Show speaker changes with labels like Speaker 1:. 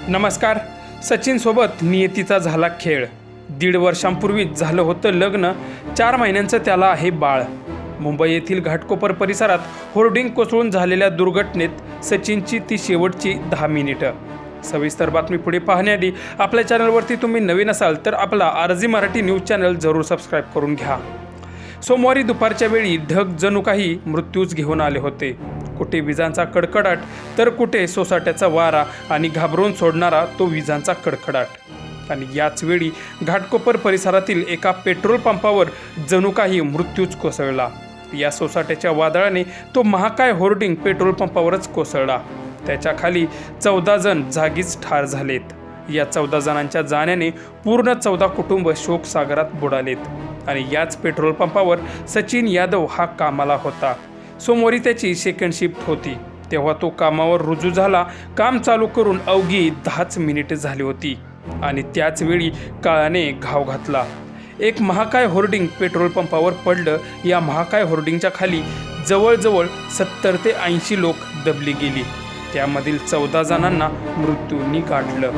Speaker 1: नमस्कार. सचिनसोबत नियतीचा झाला खेळ. दीड वर्षांपूर्वीच झालं होतं लग्न. चार महिन्यांचं त्याला आहे बाळ. मुंबई येथील घाटकोपर परिसरात होर्डिंग कोसळून झालेल्या दुर्घटनेत सचिनची ती शेवटची दहा मिनिटं. सविस्तर बातमी पुढे पाहण्याआधी आपल्या चॅनलवरती तुम्ही नवीन असाल तर आपला आरजी मराठी न्यूज चॅनल जरूर सबस्क्राईब करून घ्या. सोमवारी दुपारच्या वेळी ढग जणू काही मृत्यूच घेऊन आले होते. कुठे विजांचा कडकडाट तर कुठे सोसाट्याचा वारा आणि घाबरून सोडणारा तो विजांचा कडकडाट. आणि याच वेळी घाटकोपर परिसरातील एका पेट्रोल पंपावर जणू काही मृत्यूच कोसळला. या सोसाट्याच्या वादळाने तो महाकाय होर्डिंग पेट्रोल पंपावरच कोसळला. त्याच्याखाली चौदा जण जागीच ठार झालेत. या चौदा जणांच्या जाण्याने पूर्ण चौदा कुटुंब शोकसागरात बुडालेत. आणि याच पेट्रोल पंपावर सचिन यादव हा कामाला होता. सोमवारी त्याची सेकंड शिफ्ट होती. तेव्हा तो कामावर रुजू झाला. काम चालू करून अवघी दहाच मिनिटे झाली होती आणि त्याचवेळी काळाने घाव घातला. एक महाकाय होर्डिंग पेट्रोल पंपावर पडलं. या महाकाय होर्डिंगच्या खाली जवळजवळ सत्तर ते ऐंशी लोक दबली गेली. त्यामधील चौदा जणांना मृत्यूंनी गाठलं.